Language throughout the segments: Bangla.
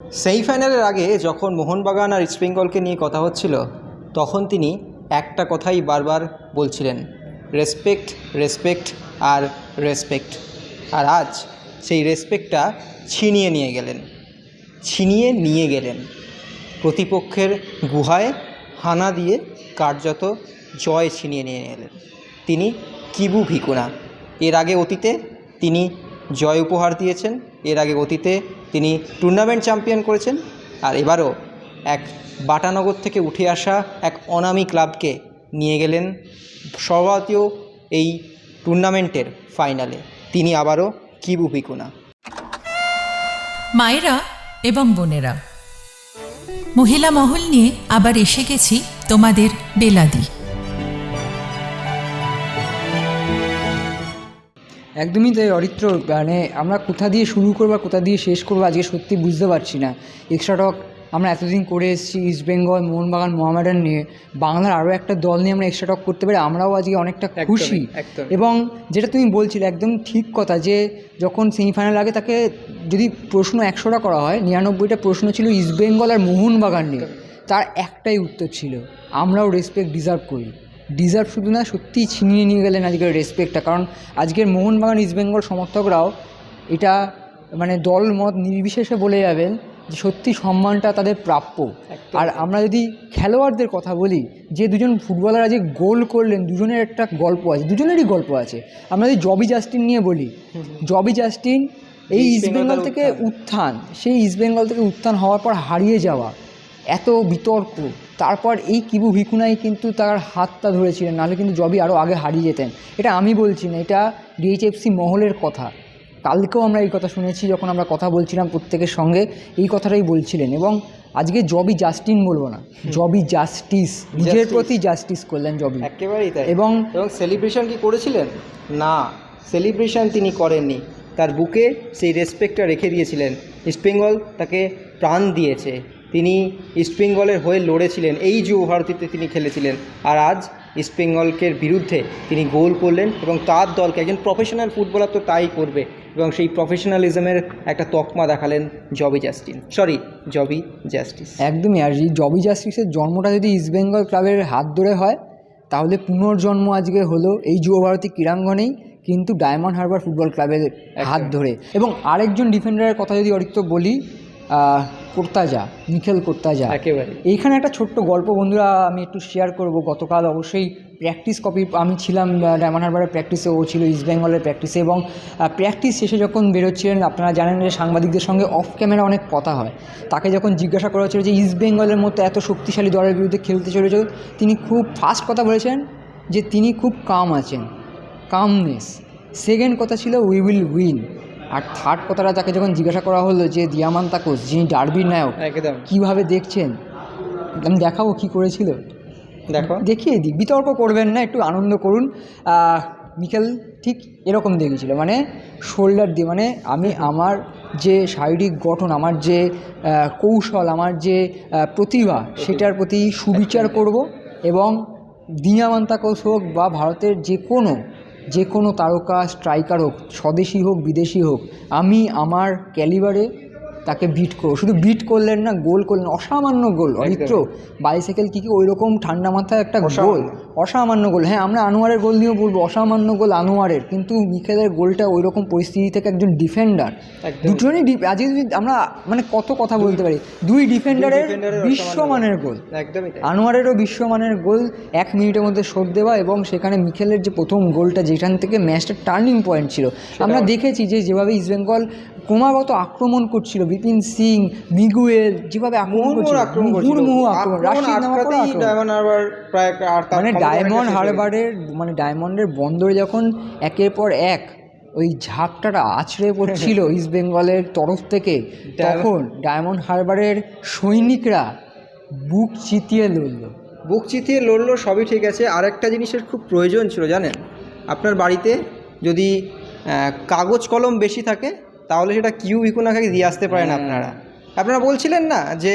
সেমিফাইনালের আগে যখন মোহনবাগান আর ইস্টবেঙ্গলকে নিয়ে কথা হচ্ছিল, তখন তিনি একটা কথাই বারবার বলছিলেন, রেসপেক্ট রেসপেক্ট আর রেসপেক্ট। আর আজ সেই রেসপেক্টটা ছিনিয়ে নিয়ে গেলেন, ছিনিয়ে নিয়ে গেলেন। প্রতিপক্ষের গুহায় হানা দিয়ে কার্যত জয় ছিনিয়ে নিয়ে এলেন তিনি কিবু ভিকুনা। এর আগে অতীতে তিনি জয় উপহার দিয়েছেন। এর আগে অতীতে তিনি টুর্নামেন্ট চ্যাম্পিয়ন করেছেন আর এবারও এক বাটানগর থেকে উঠে আসা এক অনামি ক্লাবকে নিয়ে গেলেন সর্বভারতীয় এই টুর্নামেন্টের ফাইনালে তিনি আবারও কিবু ভিকুনা। মায়েরা এবং বোনেরা, মহিলা মহল নিয়ে আবার এসে গেছি তোমাদের বেলাদি। একদমই তাই অরিত্র। মানে আমরা কোথা দিয়ে শুরু করব আর কোথা দিয়ে শেষ করব আজকে সত্যি বুঝতে পারছি না। এক্সট্রা টক আমরা এতদিন করে এসেছি ইস্ট বেঙ্গল মোহনবাগান মোহামেডান নিয়ে। বাংলার আরও একটা দল নিয়ে আমরা এক্সট্রা টক করতে পারি আমরাও আজকে অনেকটা খুশি। এবং যেটা তুমি বলছিলে একদম ঠিক কথা যে যখন সেমিফাইনাল আগে তাকে যদি প্রশ্ন একশোটা করা হয় নিরানব্বইটা প্রশ্ন ছিল ইস্ট বেঙ্গল আর মোহনবাগান নিয়ে তার একটাই উত্তর ছিল আমরাও রেসপেক্ট ডিজার্ভ করি। ডিজার্ভ শুধু না সত্যিই ছিনিয়ে নিয়ে গেলেন আজকের রেসপেক্টটা কারণ আজকের মোহনবাগান ইস্টবেঙ্গল সমর্থকরাও এটা মানে দল মত নির্বিশেষে বলে যাবেন যে সত্যি সম্মানটা তাদের প্রাপ্য। আর আমরা যদি খেলোয়াড়দের কথা বলি যে দুজন ফুটবলার আজকে গোল করলেন দুজনের একটা গল্প আছে দুজনেরই গল্প আছে। আমরা যদি জবি জাস্টিন নিয়ে বলি জবি জাস্টিন এই ইস্ট ইস্টবেঙ্গল থেকে উত্থান। সেই ইস্টবেঙ্গল থেকে উত্থান হওয়ার পর হারিয়ে যাওয়া এত বিতর্ক তারপর এই কিবু ভিকুনাই কিন্তু তার হাতটা ধরেছিলেন নাহলে কিন্তু জবি আরও আগে হারিয়ে যেতেন। এটা আমি বলছি না এটা ডিএইচএফসি মহলের কথা। কালকেও আমরা এই কথা শুনেছি যখন আমরা কথা বলছিলাম প্রত্যেকের সঙ্গে এই কথাটাই বলছিলেন এবং আজকে জবি জাস্টিন বলব না জবি জাস্টিস নিজের প্রতি জাস্টিস করলেন জবি একেবারেই তাই। এবং এবং সেলিব্রেশন কি করেছিলেন? না সেলিব্রেশন তিনি করেননি। তার বুকে সেই রেসপেক্টটা রেখে দিয়েছিলেন। ইস্টবেঙ্গল তাকে প্রাণ দিয়েছে। তিনি ইস্টবেঙ্গলের হয়ে লড়েছিলেন। এই যুব ভারতীতে তিনি খেলেছিলেন। আর আজ ইস্টবেঙ্গলকে বিরুদ্ধে তিনি গোল করলেন এবং তার দলকে একজন প্রফেশনাল ফুটবলার তো তাই করবে এবং সেই প্রফেশনালিজমের একটা তকমা দেখালেন Joby Justin. Sorry Joby Justice. একদমই আর এই জবি জাস্টিসের জন্মটা যদি ইস্টবেঙ্গল ক্লাবের হাত ধরে হয় তাহলে পুনর্জন্ম আজকে হলো এই যুব ভারতী ক্রীড়াঙ্গনেই কিন্তু ডায়মন্ড হারবার ফুটবল ক্লাবের হাত ধরে। এবং আরেকজন ডিফেন্ডারের কথা যদি অরিত্য বলি কোর্তাজা মিখেল কোর্তাজা। একেবারে। এইখানে একটা ছোট্ট গল্প বন্ধুরা আমি একটু শেয়ার করব। গতকাল অবশ্যই প্র্যাকটিস কপি আমি ছিলাম ডায়মন্ড হারবারের প্র্যাকটিসে ও ছিল ইস্ট বেঙ্গলের প্র্যাকটিসে এবং প্র্যাকটিস শেষে যখন বেরোচ্ছিলেন আপনারা জানেন যে সাংবাদিকদের সঙ্গে অফ ক্যামেরা অনেক কথা হয়। তাকে যখন জিজ্ঞাসা করা হচ্ছিল যে ইস্ট বেঙ্গলের মতো এত শক্তিশালী দলের বিরুদ্ধে খেলতে চলেছে তিনি খুব ফার্স্ট কথা বলেছেন যে তিনি খুব কাম আছেন। কামনেস সেকেন্ড কথা ছিল উই উইল উইন আর থার্ড কথাটা তাকে যখন জিজ্ঞাসা করা হলো যে দিয়ামান তাকোস যিনি ডার্বির নায়ক একদম। কীভাবে দেখছেন? আমি দেখাবো কি করেছিল। দেখো। দেখিয়ে দিই। বিতর্ক করবেন না একটু আনন্দ করুন। মিকেল ঠিক এরকম দেখেছিল। মানে শোল্ডার দিয়ে মানে আমি আমার যে শারীরিক গঠন আমার যে কৌশল আমার যে প্রতিভা সেটার প্রতি সুবিচার করব এবং দিনামান্তাকোস হোক বা ভারতের যে কোনো যে কোনো তারকা স্ট্রাইকার হোক স্বদেশি হোক বিদেশি হোক আমি আমার ক্যালিবারে তাকে বিট করো শুধু বিট করলেন না গোল করলেন। অসামান্য গোল অরিত্র। বাইসাইকেল কি কি ওই রকম ঠান্ডা মাথায় একটা গোল? অসামান্য। গোল। হ্যাঁ আমরা আনোয়ারের গোল নিয়েও বলব অসামান্য গোল আনোয়ারের। কিন্তু মিখেলের গোলটা ওই রকম পরিস্থিতি থেকে একজন ডিফেন্ডার। দুজনই আজকে যদি আমরা মানে কত কথা বলতে পারি। দুই ডিফেন্ডারের বিশ্বমানের গোল। একদমই আনোয়ারেরও বিশ্বমানের গোল এক মিনিটের মধ্যে শোধ দেওয়া এবং সেখানে মিখেলের যে প্রথম গোলটা যেখান থেকে ম্যাচটা টার্নিং পয়েন্ট ছিল। আমরা দেখেছি যে যেভাবে ইস্টবেঙ্গল ক্রমাগত আক্রমণ করছিল বিপিন সিং মিগুয়েল যেভাবে আক্রমণ করছিল। মুহুর্মুহু আক্রমণ রাশিদ মানে ডায়মন্ড হয়ে হারবারের মানে ডায়মন্ডের বন্দরে যখন একের পর এক ওই ঝাপটাটা আছড়ে পড়ছিল ইস্ট বেঙ্গলের তরফ থেকে তখন ডায়মন্ড হারবারের সৈনিকরা বুক চিতিয়ে লড়ল। বুক চিতিয়ে লড়লো সবই ঠিক আছে। আর একটা জিনিসের খুব প্রয়োজন ছিল জানেন? আপনার বাড়িতে যদি কাগজ কলম বেশি থাকে তাহলে সেটা কিউ ভিকুনাকে দিয়ে আসতে পারেন আপনারা। আপনারা বলছিলেন না যে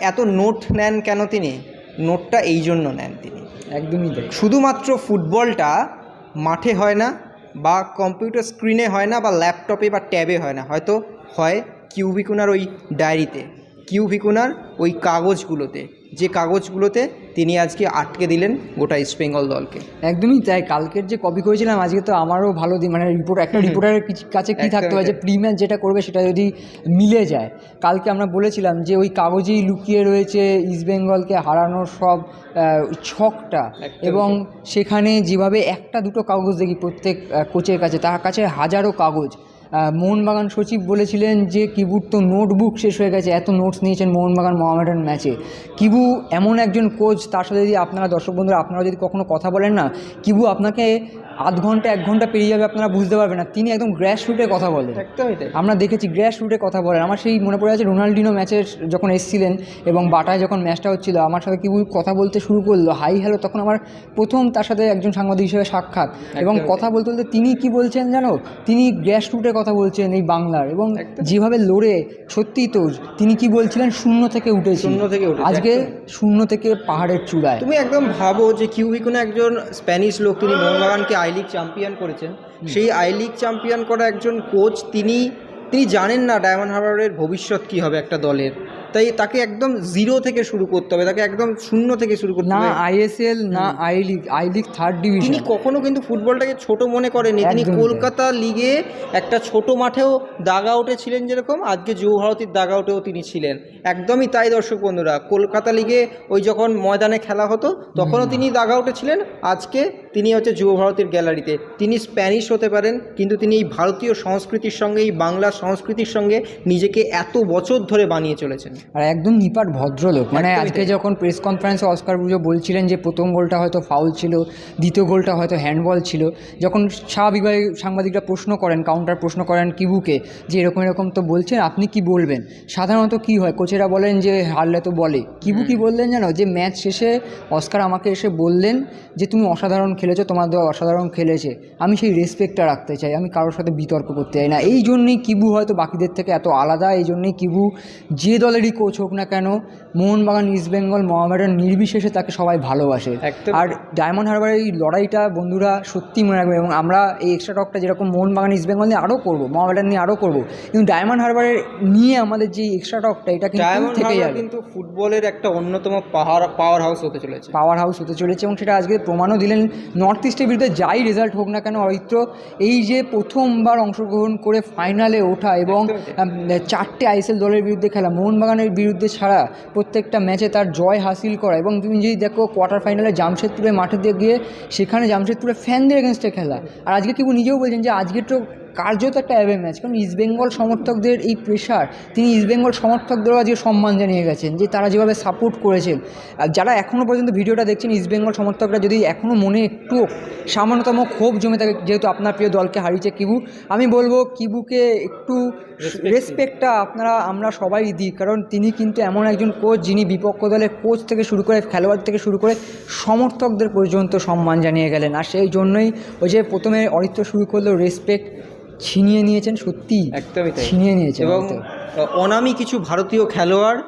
এত নোট নেন কেন তিনি? নোটটা এই জন্য নেন তিনি। একদমই তাই শুধুমাত্র ফুটবলটা মাঠে হয় না বা কম্পিউটার স্ক্রিনে হয় না বা ল্যাপটপে বা ট্যাবে হয় না। হয়তো হয় কিউভিকুনার ওই ডায়েরিতে কিউভিকুনার ওই কাগজগুলোতে। যে কাগজগুলোতে তিনি আজকে আটকে দিলেন গোটা ইস্ট বেঙ্গল দলকে। একদমই তাই কালকের যে কপি করেছিলাম আজকে তো আমারও ভালো দিন মানে রিপোর্ট একটা রিপোর্টারের কাছে কি থাকতে হয় যে প্রিমিয়ার যেটা করবে সেটা যদি মিলে যায়। কালকে আমরা বলেছিলাম যে ওই কাগজেই লুকিয়ে রয়েছে ইস্টবেঙ্গলকে হারানোর সব ছকটা। এবং সেখানে যেভাবে একটা দুটো কাগজ দেখি প্রত্যেক কোচের কাছে তার কাছে হাজারো কাগজ। মোহনবাগান সচিব বলেছিলেন যে কিবুর তো নোটবুক শেষ হয়ে গেছে, এত নোটস নিয়েছেন মোহনবাগান মহামেডান ম্যাচে। কিবু এমন একজন কোচ তার সাথে যদি আপনারা দর্শক বন্ধুরা, আপনারা যদি কখনও কথা বলেন না, কিবু আপনাকে আধ ঘণ্টা এক ঘণ্টা পেরিয়ে যাবে আপনারা বুঝতে পারবেন না। তিনি একদম গ্র্যাস রুটে কথা বলেন। আমরা দেখেছি গ্র্যাস রুটে কথা বলেন। আমার সেই মনে পড়ে আছে রোনাল্ডিনো ম্যাচের যখন এসেছিলেন এবং বাটায় যখন ম্যাচটা হচ্ছিল আমার সাথে কি কথা বলতে শুরু করল। হাই হ্যালো তখন আমার প্রথম তার সাথে একজন সাংবাদিক হিসেবে সাক্ষাৎ। এবং কথা বলতে বলতে তিনি কি বলছেন জানো? তিনি গ্র্যাস রুটে কথা বলছেন এই বাংলার। এবং যেভাবে লড়ে সত্যিই তো তিনি কি বলছিলেন? শূন্য থেকে উঠেছি। শূন্য থেকে আজকে শূন্য থেকে পাহাড়ের চূড়ায়। তুমি একদম ভাবো যে কিউভিকুনা একজন স্প্যানিশ লোক তিনি মোহনবাগানকে আই লিগ চ্যাম্পিয়ন করেছেন। সেই আই লিগ চ্যাম্পিয়ন করা একজন কোচ তিনি তিনি জানেন না ডায়মন্ড হারবারের ভবিষ্যৎ কী হবে একটা দলের। তাই তাকে একদম জিরো থেকে শুরু করতে হবে তাকে একদম শূন্য থেকে শুরু করতে না আইএসএল না I league I league third division তিনি কখনো কিন্তু ফুটবলটাকে ছোট মনে করেনি তিনি কলকাতা লিগে একটা ছোট মাঠেও দাগ আউটে ছিলেন যেরকম আজকে যুব ভারতীর দাগ আউটেও তিনি ছিলেন। একদমই তাই দর্শক বন্ধুরা কলকাতা লিগে ওই যখন ময়দানে খেলা হতো তখনও তিনি দাগ আউটে ছিলেন আজকে তিনি হচ্ছে যুব ভারতীর গ্যালারিতে তিনি স্প্যানিশ হতে পারেন কিন্তু তিনি এই ভারতীয় সংস্কৃতির সঙ্গে এই বাংলা সংস্কৃতির সঙ্গে নিজেকে এত বছর ধরে বানিয়ে চলেছেন। আর একদম নিপাট ভদ্রলোক। মানে আজকে যখন প্রেস কনফারেন্সে অস্কার বুঝো বলছিলেন যে প্রথম গোলটা হয়তো ফাউল ছিল দ্বিতীয় গোলটা হয়তো হ্যান্ডবল ছিল যখন স্বাভাবিকভাবে সাংবাদিকরা প্রশ্ন করেন কাউন্টার প্রশ্ন করেন কিবুকে যে এরকম এরকম তো বলছেন আপনি কি বলবেন? সাধারণত কি হয়? কোচেরা বলেন যে হারলে তো বলে। কিবু কি বললেন জানো? যে ম্যাচ শেষে অস্কার আমাকে এসে বললেন যে তুমি অসাধারণ খেলেছো তোমার দল অসাধারণ খেলেছে। আমি সেই রেসপেক্টটা রাখতে চাই। আমি কারোর সাথে বিতর্ক করতে চাই না। এই জন্যেই কিবু হয়তো বাকিদের থেকে এত আলাদা। এই জন্যেই কিবু যে দলেরই কোচ হোক না কেন মোহনবাগান ইস্ট বেঙ্গল মোহামেডান নির্বিশেষে তাকে সবাই ভালোবাসে। আর ডায়মন্ড হারবারের এই লড়াইটা বন্ধুরা সত্যি মনে রাখবে এবং আমরা এই এক্সট্রা টকটা যেরকম মোহনবাগান ইস্ট বেঙ্গল নিয়ে আরও করব মোহামেডান নিয়ে আরও করব কিন্তু ডায়মন্ড হারবারের নিয়ে আমাদের যে এক্সট্রা টকটা এটা কিন্তু ডায়মন্ড থেকে যাবে। কিন্তু ফুটবলের একটা অন্যতম পাহাড় পাওয়ার হাউস হতে চলেছে। পাওয়ার হাউস হতে চলেছে এবং সেটা আজকে প্রমাণও দিলেন নর্থ ইস্টের বিরুদ্ধে যাই রেজাল্ট হোক না কেন অরিত্র এই যে প্রথমবার অংশগ্রহণ করে ফাইনালে ওঠা এবং চারটে আইএসএল দলের বিরুদ্ধে খেলা মোহনবাগানের বিরুদ্ধে ছাড়া প্রত্যেকটা ম্যাচে তার জয় হাসিল করা এবং তুমি যদি দেখো কোয়ার্টার ফাইনালে জামশেদপুরের মাঠে দিয়ে গিয়ে সেখানে জামশেদপুরের ফ্যানদের এগেনস্টে খেলা। আর আজকে কেউ নিজেও বলছেন যে আজকে তো কার্যত একটা অ্যাবে ম্যাচ। কারণ ইস্টবেঙ্গল সমর্থকদের এই প্রেশার তিনি ইস্টবেঙ্গল সমর্থকদেরও আজকে সম্মান জানিয়ে গেছেন যে তারা যেভাবে সাপোর্ট করেছেন। আর যারা এখনও পর্যন্ত ভিডিওটা দেখছেন ইস্টবেঙ্গল সমর্থকরা যদি এখনও মনে একটু সামান্যতম ক্ষোভ জমে থাকে যেহেতু আপনার প্রিয় দলকে হারিয়েছে কিবু আমি বলব কিবুকে একটু রেসপেক্টটা আপনারা আমরা সবাই দিই। কারণ তিনি কিন্তু এমন একজন কোচ যিনি বিপক্ষ দলের কোচ থেকে শুরু করে খেলোয়াড় থেকে শুরু করে সমর্থকদের পর্যন্ত সম্মান জানিয়ে গেলেন। আর সেই জন্যই ওই যে প্রথমে অরিত্র শুরু করল রেসপেক্ট ছিনিয়ে নিয়েছেন সত্যি একদমই ছিনিয়ে নিয়েছেন এবং অনামি কিছু ভারতীয় খেলোয়াড়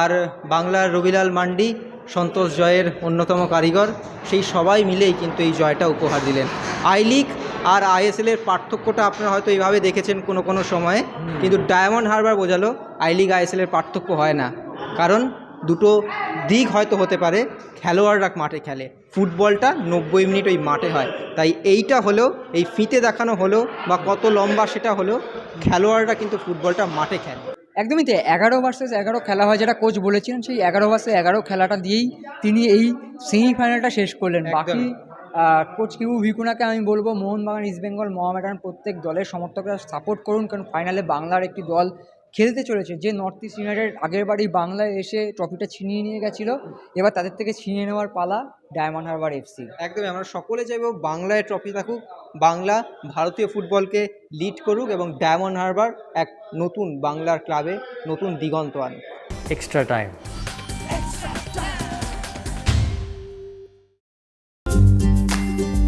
আর বাংলার রবিলাল মান্ডি সন্তোষ জয়ের অন্যতম কারিগর সেই সবাই মিলেই কিন্তু এই জয়টা উপহার দিলেন। আই লিগ আর আইএসএল এর পার্থক্যটা আপনারা হয়তো এইভাবে দেখেছেন কোনো কোনো সময়ে কিন্তু ডায়মন্ড হারবার বোঝালো আই লিগ আইএসএল এর পার্থক্য হয় না। কারণ দুটো দিক হয়তো হতে পারে খেলোয়াড়রা মাঠে খেলে। ফুটবলটা নব্বই মিনিট ওই মাঠে হয়। তাই এইটা হলো এই ফিতে দেখানো হলো বা কত লম্বা সেটা হলো খেলোয়াড়রা কিন্তু ফুটবলটা মাঠে খেলে। একদমই তাই। এগারো ভার্সেস এগারো খেলা হয় যেটা কোচ বলেছিলেন সেই এগারো ভার্সেস এগারো খেলাটা দিয়েই তিনি এই সেমিফাইনালটা শেষ করলেন। বাকি কোচ কিউ ভিকুনাকে আমি বলব মোহনবাগান ইস্টবেঙ্গল মোহামেডান প্রত্যেক দলের সমর্থকরা সাপোর্ট করুন কারণ ফাইনালে বাংলার একটি দল খেলতে চলেছে। যে নর্থ ইস্ট ইউনাইটেড আগের বাড়ি বাংলায় এসে ট্রফিটা ছিনিয়ে নিয়ে গেছিল এবার তাদের থেকে ছিনিয়ে নেওয়ার পালা ডায়মন্ড হারবার এফসি একদমই আমরা সকলে চাইব বাংলায় ট্রফি থাকুক বাংলা ভারতীয় ফুটবলকে লিড করুক এবং ডায়মন্ড হারবার এক নতুন বাংলার ক্লাবে নতুন দিগন্ত আনুক। Extra time.